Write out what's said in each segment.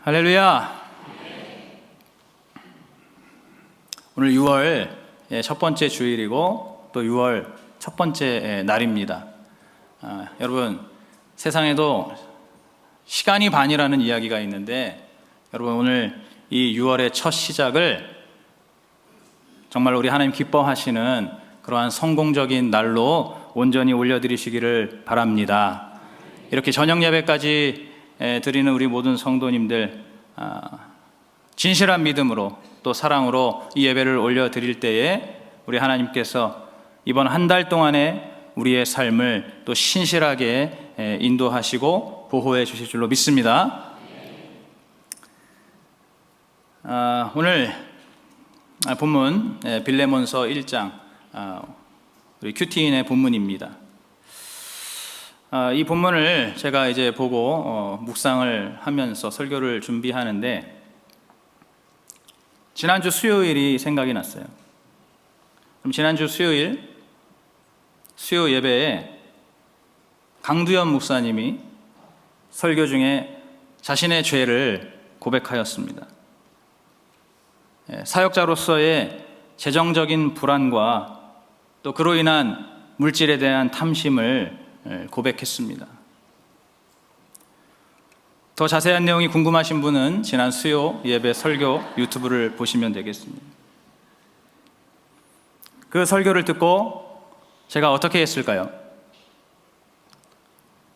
할렐루야. 오늘 6월 예, 첫 번째 주일이고 또 6월 첫 번째 예, 날입니다. 아, 여러분 세상에도 시간이 반이라는 이야기가 있는데 여러분 오늘 이 6월의 첫 시작을 정말 우리 하나님 기뻐하시는 그러한 성공적인 날로 온전히 올려드리시기를 바랍니다. 이렇게 저녁 예배까지 에, 드리는 우리 모든 성도님들 아, 진실한 믿음으로 또 사랑으로 이 예배를 올려 드릴 때에 우리 하나님께서 이번 한 달 동안에 우리의 삶을 또 신실하게 에, 인도하시고 보호해 주실 줄로 믿습니다. 아, 오늘 아, 본문 에, 빌레몬서 1장 아, 우리 큐티인의 본문입니다. 아, 이 본문을 제가 이제 보고 어, 묵상을 하면서 설교를 준비하는데 지난주 수요일이 생각이 났어요. 그럼 지난주 수요일 수요 예배에 강두현 목사님이 설교 중에 자신의 죄를 고백하였습니다. 예, 사역자로서의 재정적인 불안과 또 그로 인한 물질에 대한 탐심을 예, 고백했습니다. 더 자세한 내용이 궁금하신 분은 지난 수요 예배 설교 유튜브를 보시면 되겠습니다. 그 설교를 듣고 제가 어떻게 했을까요?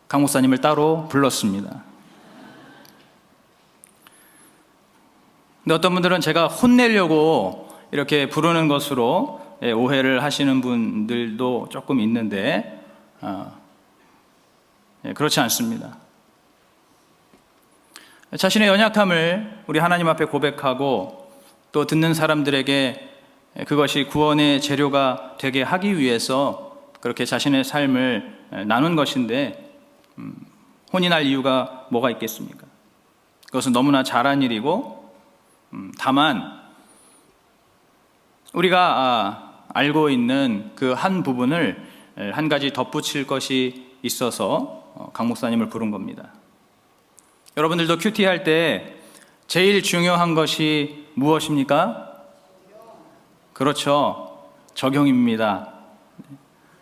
강 목사님을 따로 불렀습니다. 근데 어떤 분들은 제가 혼내려고 이렇게 부르는 것으로 예, 오해를 하시는 분들도 조금 있는데 어, 예, 그렇지 않습니다. 자신의 연약함을 우리 하나님 앞에 고백하고 또 듣는 사람들에게 그것이 구원의 재료가 되게 하기 위해서 그렇게 자신의 삶을 나눈 것인데 음, 혼이 날 이유가 뭐가 있겠습니까? 그것은 너무나 잘한 일이고 음, 다만 우리가 아, 알고 있는 그 한 부분을 한 가지 덧붙일 것이 있어서 어, 강 목사님을 부른 겁니다. 여러분들도 큐티 할 때 제일 중요한 것이 무엇입니까? 그렇죠. 적용입니다.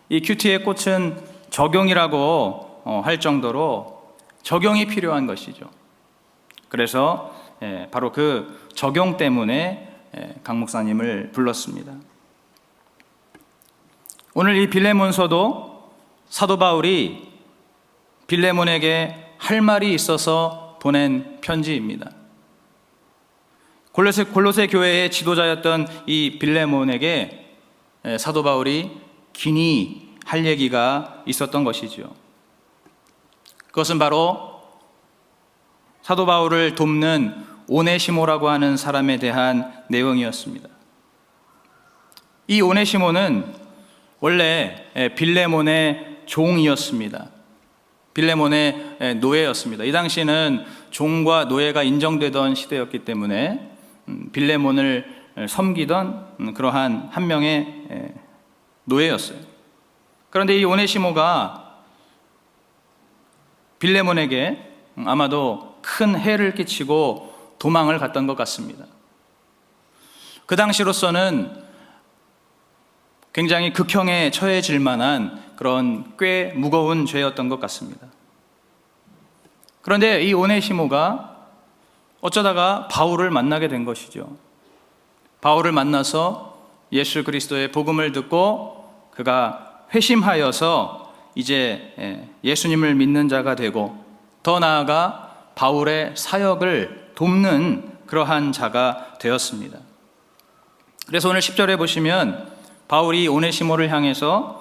이 큐티의 꽃은 적용이라고 어, 할 정도로 적용이 필요한 것이죠. 그래서 예, 바로 그 적용 때문에 예, 강 목사님을 불렀습니다. 오늘 이 빌레몬서도 사도 바울이 빌레몬에게 할 말이 있어서 보낸 편지입니다. 골로새, 골로새 교회의 지도자였던 이 빌레몬에게 사도 바울이 기니 할 얘기가 있었던 것이죠. 그것은 바로 사도 바울을 돕는 오네시모라고 하는 사람에 대한 내용이었습니다. 이 오네시모는 원래 빌레몬의 종이었습니다. 빌레몬의 노예였습니다. 이 당시는 종과 노예가 인정되던 시대였기 때문에 음, 빌레몬을 섬기던 음, 그러한 한 명의 노예였어요. 그런데 이 오네시모가 빌레몬에게 아마도 큰 해를 끼치고 도망을 갔던 것 같습니다. 그 당시로서는 굉장히 극형에 처해질 만한 그런 꽤 무거운 죄였던 것 같습니다. 그런데 이 오네시모가 어쩌다가 바울을 만나게 된 것이죠. 바울을 만나서 예수 그리스도의 복음을 듣고 그가 회심하여서 이제 예, 예수님을 믿는 자가 되고 더 나아가 바울의 사역을 돕는 그러한 자가 되었습니다. 그래서 오늘 10절에 보시면 바울이 오네시모를 향해서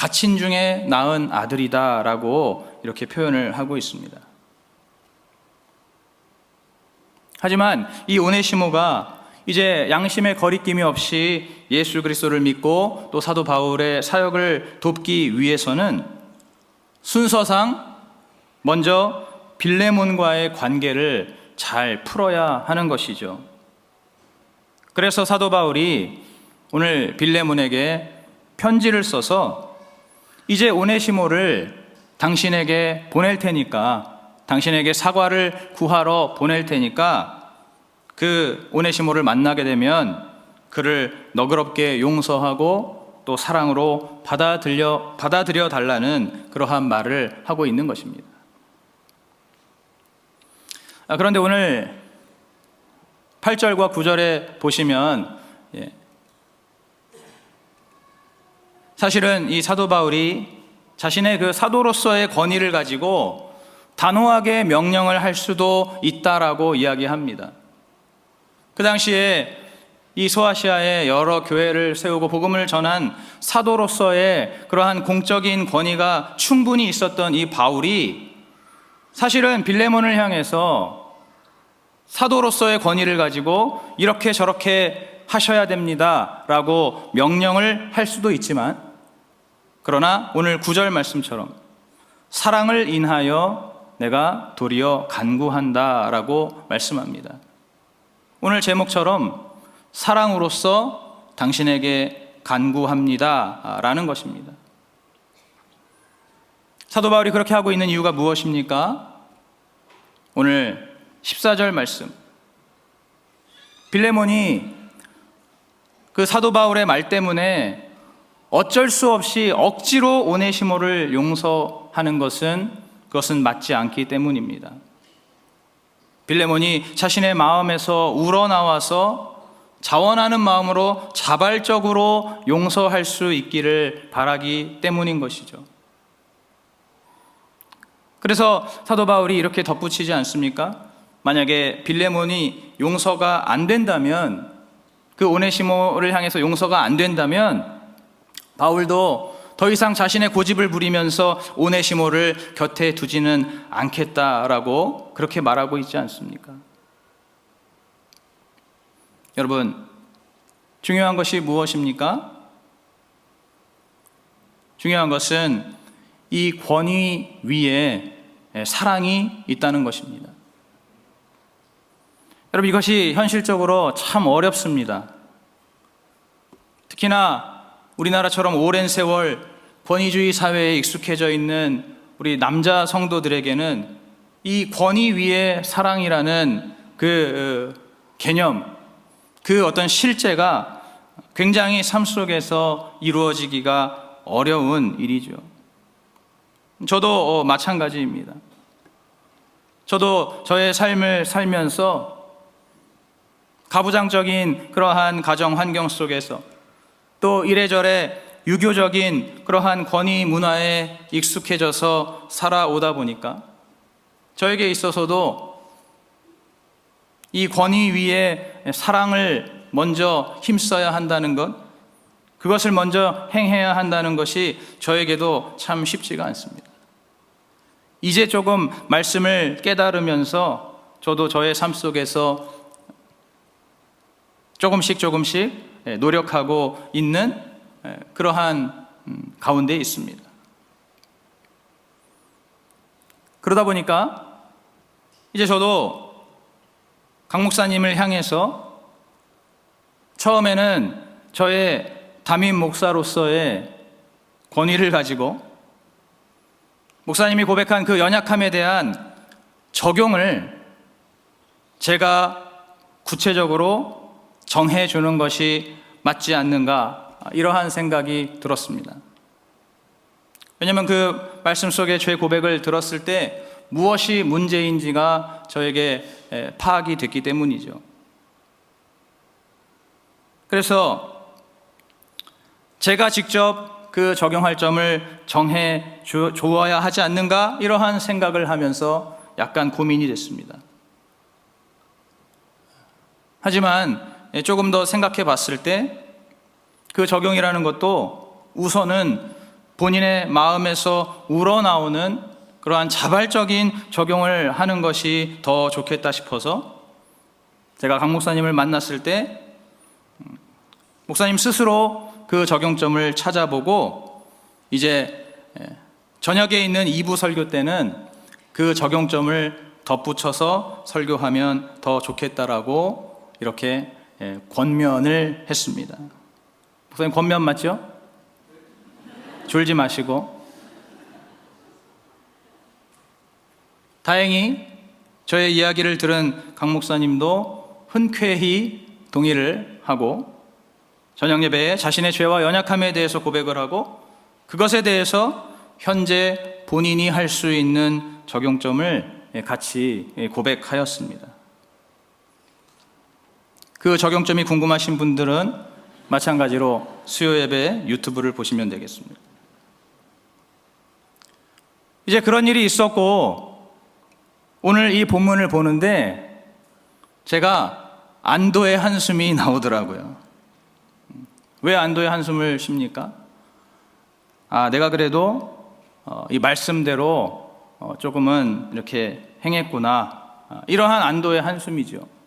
갇힌 중에 낳은 아들이다라고 이렇게 표현을 하고 있습니다. 하지만 이 오네시모가 이제 양심의 거리낌이 없이 예수 그리스도를 믿고 또 사도 바울의 사역을 돕기 위해서는 순서상 먼저 빌레몬과의 관계를 잘 풀어야 하는 것이죠. 그래서 사도 바울이 오늘 빌레몬에게 편지를 써서 이제 오네시모를 당신에게 보낼 테니까 당신에게 사과를 구하러 보낼 테니까 그 오네시모를 만나게 되면 그를 너그럽게 용서하고 또 사랑으로 받아들여 받아들여 달라는 그러한 말을 하고 있는 것입니다. 아, 그런데 오늘 8절과 9절에 보시면 예, 사실은 이 사도 바울이 자신의 그 사도로서의 권위를 가지고 단호하게 명령을 할 수도 있다라고 이야기합니다. 그 당시에 이 소아시아에 여러 교회를 세우고 복음을 전한 사도로서의 그러한 공적인 권위가 충분히 있었던 이 바울이 사실은 빌레몬을 향해서 사도로서의 권위를 가지고 이렇게 저렇게 하셔야 됩니다. 라고 명령을 할 수도 있지만 그러나 오늘 구절 말씀처럼 사랑을 인하여 내가 도리어 간구한다 라고 말씀합니다. 오늘 제목처럼 사랑으로서 당신에게 간구합니다 라는 것입니다. 사도 바울이 그렇게 하고 있는 이유가 무엇입니까? 오늘 14절 말씀. 빌레몬이 그 사도 바울의 말 때문에 어쩔 수 없이 억지로 오네시모를 용서하는 것은 그것은 맞지 않기 때문입니다. 빌레몬이 자신의 마음에서 우러나와서 자원하는 마음으로 자발적으로 용서할 수 있기를 바라기 때문인 것이죠. 그래서 사도 바울이 이렇게 덧붙이지 않습니까? 만약에 빌레몬이 용서가 안 된다면 그 오네시모를 향해서 용서가 안 된다면 바울도 더 이상 자신의 고집을 부리면서 오네시모를 곁에 두지는 않겠다라고 그렇게 말하고 있지 않습니까? 여러분, 중요한 것이 무엇입니까? 중요한 것은 이 권위 위에 사랑이 있다는 것입니다. 여러분, 이것이 현실적으로 참 어렵습니다. 특히나 우리나라처럼 오랜 세월 권위주의 사회에 익숙해져 있는 우리 남자 성도들에게는 이 권위 위에 사랑이라는 그 어, 개념, 그 어떤 실제가 굉장히 삶 속에서 이루어지기가 어려운 일이죠. 저도 어, 마찬가지입니다. 저도 저의 삶을 살면서 가부장적인 그러한 가정 환경 속에서 또 이래저래 유교적인 그러한 권위 문화에 익숙해져서 살아오다 보니까 저에게 있어서도 이 권위 위에 사랑을 먼저 힘써야 한다는 것, 그것을 먼저 행해야 한다는 것이 저에게도 참 쉽지가 않습니다. 이제 조금 말씀을 깨달으면서 저도 저의 삶 속에서 조금씩 조금씩 노력하고 있는 그러한 음, 가운데 있습니다. 그러다 보니까 이제 저도 강 목사님을 향해서 처음에는 저의 담임 목사로서의 권위를 가지고 목사님이 고백한 그 연약함에 대한 적용을 제가 구체적으로 정해 주는 것이 맞지 않는가 이러한 생각이 들었습니다. 왜냐하면 그 말씀 속에 제 고백을 들었을 때 무엇이 문제인지가 저에게 파악이 됐기 때문이죠. 그래서 제가 직접 그 적용할 점을 정해 주어야 하지 않는가 이러한 생각을 하면서 약간 고민이 됐습니다. 하지만 조금 더 생각해 봤을 때 그 적용이라는 것도 우선은 본인의 마음에서 우러나오는 그러한 자발적인 적용을 하는 것이 더 좋겠다 싶어서 제가 강 목사님을 만났을 때 음, 목사님 스스로 그 적용점을 찾아보고 이제 저녁에 있는 2부 설교 때는 그 적용점을 덧붙여서 설교하면 더 좋겠다라고 이렇게 권면을 했습니다. 목사님 권면 맞죠? 졸지 마시고 다행히 저의 이야기를 들은 강 목사님도 흔쾌히 동의를 하고 저녁 예배에 자신의 죄와 연약함에 대해서 고백을 하고 그것에 대해서 현재 본인이 할 수 있는 적용점을 같이 고백하였습니다. 그 적용점이 궁금하신 분들은 마찬가지로 수요 예배 유튜브를 보시면 되겠습니다. 이제 그런 일이 있었고 오늘 이 본문을 보는데 제가 안도의 한숨이 나오더라고요. 왜 안도의 한숨을 쉽니까? 아, 내가 그래도 어, 이 말씀대로 어, 조금은 이렇게 행했구나. 아, 이러한 안도의 한숨이죠.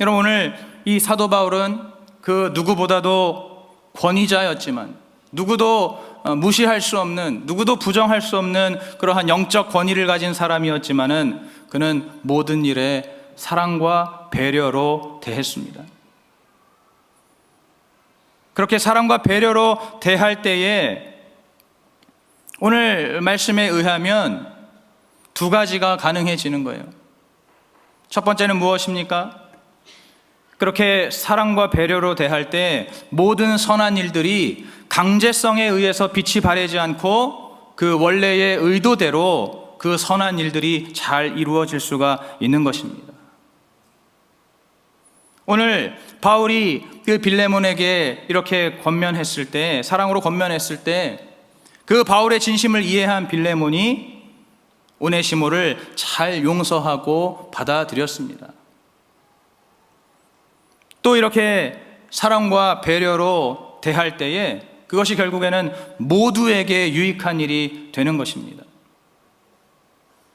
여러분 오늘 이 사도 바울은 그 누구보다도 권위자였지만 누구도 어, 무시할 수 없는 누구도 부정할 수 없는 그러한 영적 권위를 가진 사람이었지만은 그는 모든 일에 사랑과 배려로 대했습니다. 그렇게 사랑과 배려로 대할 때에 오늘 말씀에 의하면 두 가지가 가능해지는 거예요. 첫 번째는 무엇입니까? 그렇게 사랑과 배려로 대할 때 모든 선한 일들이 강제성에 의해서 빛이 바래지 않고 그 원래의 의도대로 그 선한 일들이 잘 이루어질 수가 있는 것입니다. 오늘 바울이 그 빌레몬에게 이렇게 권면했을 때, 사랑으로 권면했을 때, 그 바울의 진심을 이해한 빌레몬이 오네시모를 잘 용서하고 받아들였습니다. 또 이렇게 사랑과 배려로 대할 때에 그것이 결국에는 모두에게 유익한 일이 되는 것입니다.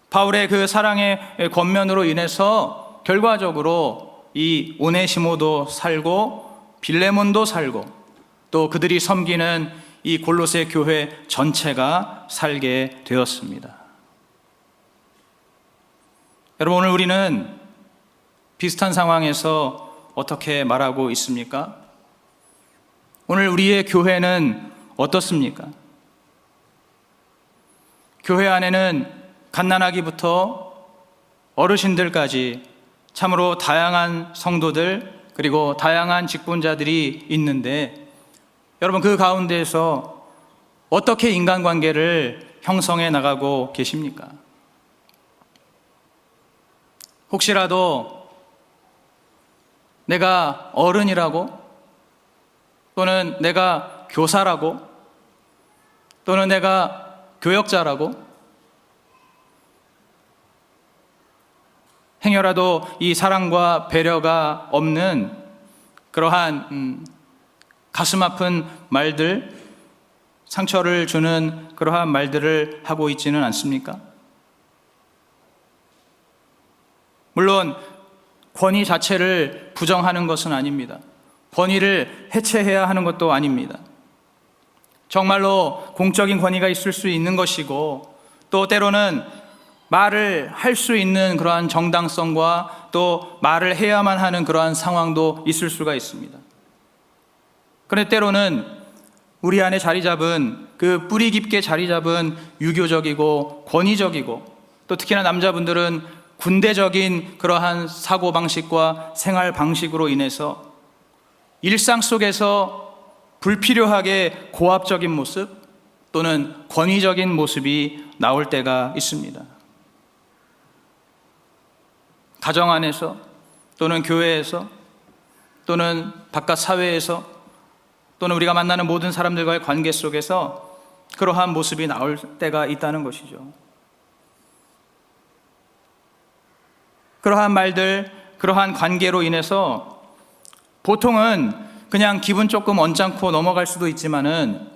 바울의 그 사랑의 권면으로 인해서 결과적으로 이 오네시모도 살고 빌레몬도 살고 또 그들이 섬기는 이 골로새 교회 전체가 살게 되었습니다. 여러분 오늘 우리는 비슷한 상황에서 어떻게 말하고 있습니까? 오늘 우리의 교회는 어떻습니까? 교회 안에는 갓난아기부터 어르신들까지 참으로 다양한 성도들 그리고 다양한 직분자들이 있는데 여러분 그 가운데에서 어떻게 인간관계를 형성해 나가고 계십니까? 혹시라도 내가 어른이라고? 또는 내가 교사라고? 또는 내가 교역자라고? 행여라도 이 사랑과 배려가 없는 그러한 음, 가슴 아픈 말들, 상처를 주는 그러한 말들을 하고 있지는 않습니까? 물론 권위 자체를 부정하는 것은 아닙니다. 권위를 해체해야 하는 것도 아닙니다. 정말로 공적인 권위가 있을 수 있는 것이고 또 때로는 말을 할 수 있는 그러한 정당성과 또 말을 해야만 하는 그러한 상황도 있을 수가 있습니다. 그런데 때로는 우리 안에 자리 잡은 그 뿌리 깊게 자리 잡은 유교적이고 권위적이고 또 특히나 남자분들은 군대적인 그러한 사고 방식과 생활 방식으로 인해서 일상 속에서 불필요하게 고압적인 모습 또는 권위적인 모습이 나올 때가 있습니다. 가정 안에서 또는 교회에서 또는 바깥 사회에서 또는 우리가 만나는 모든 사람들과의 관계 속에서 그러한 모습이 나올 때가 있다는 것이죠. 그러한 말들, 그러한 관계로 인해서 보통은 그냥 기분 조금 언짢고 넘어갈 수도 있지만은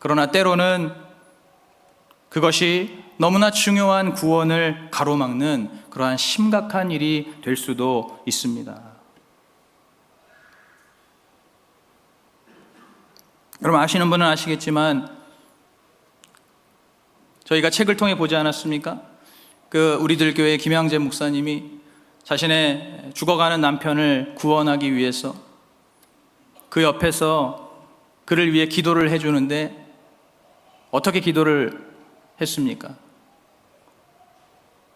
그러나 때로는 그것이 너무나 중요한 구원을 가로막는 그러한 심각한 일이 될 수도 있습니다. 여러분 아시는 분은 아시겠지만 저희가 책을 통해 보지 않았습니까? 그 우리들 교회 김양재 목사님이 자신의 죽어가는 남편을 구원하기 위해서 그 옆에서 그를 위해 기도를 해주는데 어떻게 기도를 했습니까?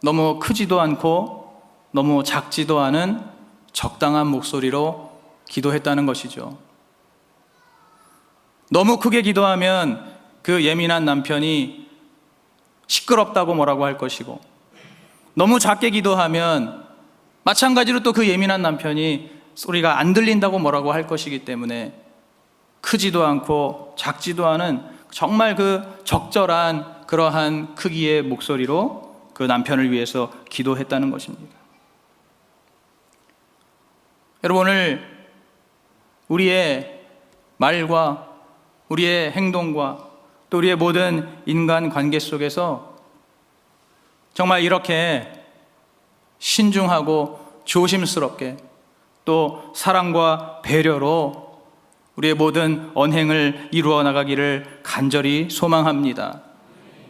너무 크지도 않고 너무 작지도 않은 적당한 목소리로 기도했다는 것이죠. 너무 크게 기도하면 그 예민한 남편이 시끄럽다고 뭐라고 할 것이고, 너무 작게 기도하면 마찬가지로 또 그 예민한 남편이 소리가 안 들린다고 뭐라고 할 것이기 때문에 크지도 않고 작지도 않은 정말 그 적절한 그러한 크기의 목소리로 그 남편을 위해서 기도했다는 것입니다. 여러분 오늘 우리의 말과 우리의 행동과 또 우리의 모든 인간 관계 속에서 정말 이렇게 신중하고 조심스럽게 또 사랑과 배려로 우리의 모든 언행을 이루어 나가기를 간절히 소망합니다.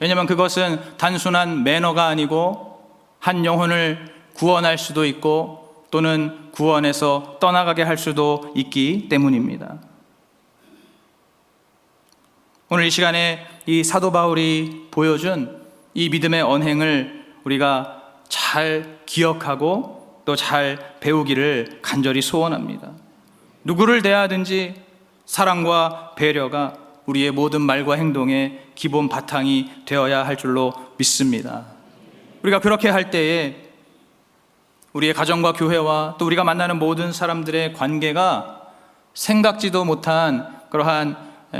왜냐하면 그것은 단순한 매너가 아니고 한 영혼을 구원할 수도 있고 또는 구원해서 떠나가게 할 수도 있기 때문입니다. 오늘 이 시간에 이 사도 바울이 보여준 이 믿음의 언행을 우리가 잘 기억하고 또 잘 배우기를 간절히 소원합니다. 누구를 대하든지 사랑과 배려가 우리의 모든 말과 행동의 기본 바탕이 되어야 할 줄로 믿습니다. 우리가 그렇게 할 때에 우리의 가정과 교회와 또 우리가 만나는 모든 사람들의 관계가 생각지도 못한 그러한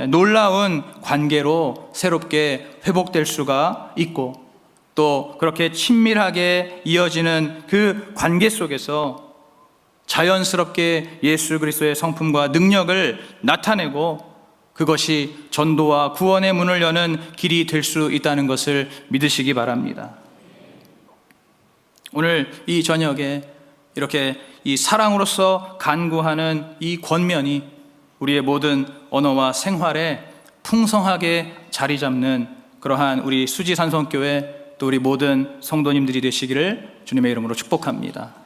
놀라운 관계로 새롭게 회복될 수가 있고 또 그렇게 친밀하게 이어지는 그 관계 속에서 자연스럽게 예수 그리스도의 성품과 능력을 나타내고 그것이 전도와 구원의 문을 여는 길이 될 수 있다는 것을 믿으시기 바랍니다. 오늘 이 저녁에 이렇게 이 사랑으로서 간구하는 이 권면이 우리의 모든 언어와 생활에 풍성하게 자리 잡는 그러한 우리 수지 산성교회 또 우리 모든 성도님들이 되시기를 주님의 이름으로 축복합니다.